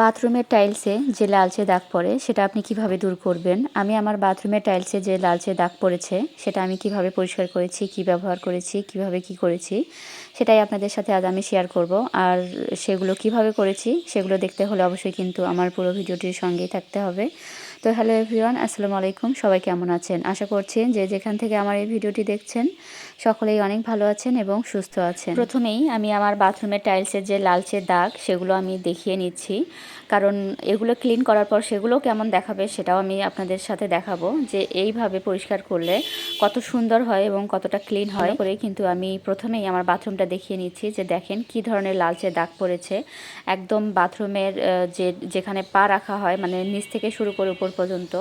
বাথরুমের টাইলসে যে লালচে দাগ পড়ে, সেটা আপনি কীভাবে দূর করবেন? আমি আমার বাথরুমের টাইলসে যে লালচে দাগ পড়েছে, সেটা আমি কীভাবে পরিষ্কার করেছি, কি ব্যবহার করেছি, কীভাবে কি করেছি, সেটাই আপনাদের সাথে আজ আমি শেয়ার করব। আর সেগুলো কীভাবে করেছি, সেগুলো দেখতে হলে অবশ্যই কিন্তু আমার পুরো ভিডিওটির সঙ্গেই থাকতে হবে। তো হ্যালো এভরিওয়ান আসসালামু আলাইকুম। সবাই কেমন আছেন? আশা করছেন যে যেখান থেকে আমার এই ভিডিওটি দেখছেন সকলেই অনেক ভালো আছেন এবং সুস্থ আছেন। প্রথমেই আমি আমার বাথরুমের টাইলসের যে লালচে দাগ সেগুলো আমি দেখিয়ে নিচ্ছি। কারণ এগুলো ক্লিন করার পর সেগুলো কেমন দেখাবে সেটাও আমি আপনাদের সাথে দেখাবো। যে এইভাবে পরিষ্কার করলে কত সুন্দর হয় এবং কতটা ক্লিন হয়। করে কিন্তু আমি প্রথমেই আমার বাথরুমটা দেখিয়ে নিচ্ছি যে দেখেন কি ধরনের লালচে দাগ পড়েছে। একদম বাথরুমের যে যেখানে পা রাখা হয় মানে নিচ থেকে শুরু করে উপর পর্যন্ত।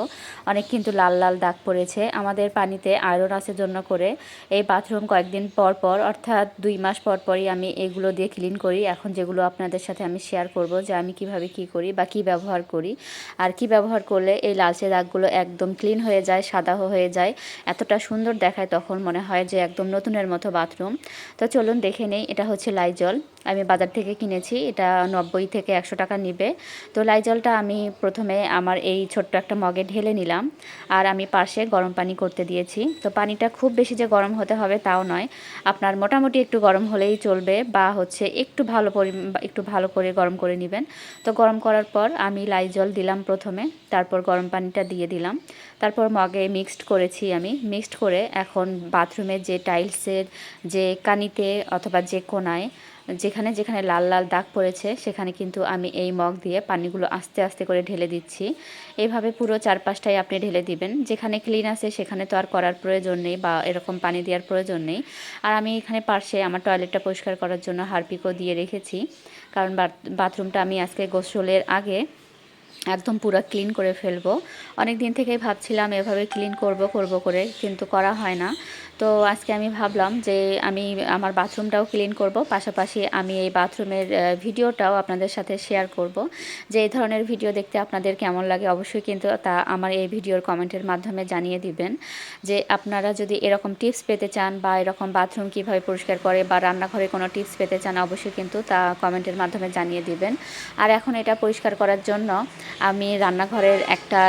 অনেক কিন্তু লাল লাল দাগ পড়েছে। আমাদের পানিতে আয়রন আসের জন্য করে এই বাথরুম কয়েকদিন পর পর, অর্থাৎ দুই মাস পর পরই আমি এগুলো দিয়ে ক্লিন করি। এখন যেগুলো আপনাদের সাথে আমি শেয়ার করব যে আমি কীভাবে কি করি বা কি ব্যবহার করি। আর কি ব্যবহার করলে এই লালচে দাগগুলো একদম ক্লিন হয়ে যায়, সাদা হয়ে যায়, এতটা সুন্দর দেখায় তখন মনে হয় যে একদম নতুনের মতো বাথরুম তো চলুন দেখে নেই, এটা হচ্ছে লাইজল আমি বাজার থেকে কিনেছি, এটা নব্বই থেকে একশো টাকা নিবে। তো লাইজলটা আমি প্রথমে আমার এই ছোট্ট একটা মগে ঢেলে নিলাম আর আমি পাশে গরম পানি করতে দিয়েছি। তো পানিটা খুব বেশি যে গরম হতে হবে তাও নয়। আপনার মোটামুটি একটু গরম হলেই চলবে বা হচ্ছে একটু ভালো পরি একটু ভালো করে গরম করে নেবেন। তো গরম করার পর আমি লাইজল দিলাম প্রথমে, তারপর গরম পানিটা দিয়ে দিলাম। তারপর মগে মিক্সড করেছি আমি। মিক্সড করে এখন বাথরুমের যে টাইলসের যে কানিতে অথবা যে কোনায় যেখানে যেখানে লাল লাল দাগ পড়েছে, সেখানে কিন্তু আমি এই মগ দিয়ে পানিগুলো আস্তে আস্তে করে ঢেলে দিচ্ছি। এইভাবে পুরো চারপাশটাই আপনি ঢেলে দিবেন। যেখানে ক্লিন আছে, সেখানে তো আর করার প্রয়োজন নেই বা এরকম পানি দেওয়ার প্রয়োজন নেই। আর আমি এখানে পার্শ্বে আমার টয়লেটটা পরিষ্কার করার জন্য হারপিকও দিয়ে রেখেছি। কারণ বাথরুমটা আমি আজকে গোসলের আগে একদম পুরো ক্লিন করে ফেলব। অনেক দিন থেকেই ভাবছিলাম এভাবে ক্লিন করব করব করে, কিন্তু করা হয় না। তো আজকে আমি ভাবলাম যে আমি আমার বাথরুমটাও ক্লিন করব, পাশাপাশি আমি এই বাথরুমের ভিডিওটাও আপনাদের সাথে শেয়ার করব। যে এই ধরনের ভিডিও দেখতে আপনাদের কেমন লাগে অবশ্যই কিন্তু তা আমার এই ভিডিওর কমেন্টের মাধ্যমে জানিয়ে দিবেন। যে আপনারা যদি এরকম টিপস পেতে চান বা এরকম বাথরুম কীভাবে পরিষ্কার করে বা রান্নাঘরে কোনো টিপস পেতে চান, অবশ্যই কিন্তু তা কমেন্টের মাধ্যমে জানিয়ে দিবেন। আর এখন এটা পরিষ্কার করার জন্য আমি রান্নাঘরের একটা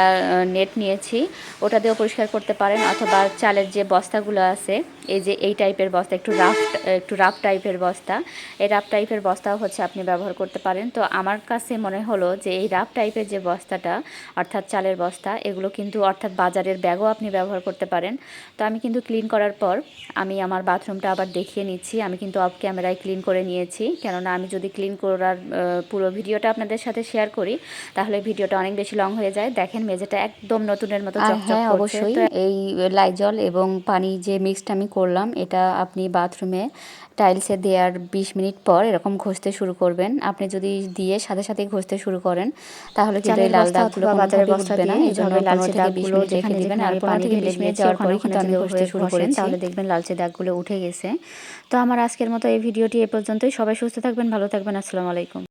নেট নিয়েছি। ওটা দিয়েও পরিষ্কার করতে পারেন অথবা চালের যে বস্তাগুলো আছে, এই যে এই টাইপের বস্তা, একটু রাফ একটু রাফ টাইপের বস্তা। এই রাফ টাইপের বস্তাও হচ্ছে আপনি ব্যবহার করতে পারেন। তো আমার কাছে মনে হলো যে এই রাফ টাইপের যে বস্তাটা, অর্থাৎ চালের বস্তা, এগুলো কিন্তু অর্থাৎ বাজারের ব্যাগও আপনি ব্যবহার করতে পারেন। তো আমি কিন্তু ক্লিন করার পর আমি আমার বাথরুমটা আবার দেখিয়ে নিচ্ছি। আমি কিন্তু অফ ক্যামেরায় ক্লিন করে নিয়েছি। কেননা আমি যদি ক্লিন করার পুরো ভিডিওটা আপনাদের সাথে শেয়ার করি, তাহলে ভিডিওটা অনেক বেশি লং হয়ে যায়। দেখেন মেঝেটা একদম নতুনের মতো হ্যাঁ অবশ্যই। এই লাইজল এবং পানি যে মিক্সড আমি করলাম এটা আপনি বাথরুমে টাইলসে দেওয়ার বিশ মিনিট পর এরকম ঘষতে শুরু করবেন। আপনি যদি দিয়ে সাথে সাথে ঘষতে শুরু করেন তাহলে কিন্তু এই লাল দাগগুলো বাজারের বস্তা না। এই জন্য লালচে দাগগুলো রেখে দিবেন। আর পানি থেকে বিশ মিনিট যাওয়ার পরে কিন্তু আমি ঘষতে শুরু করেন তাহলে দেখবেন লালচে দাগগুলো উঠে গেছে। তো আমার আজকের মতো এই ভিডিওটি এ পর্যন্তই। সবাই সুস্থ থাকবেন ভালো থাকবেন। আসসালামু আলাইকুম।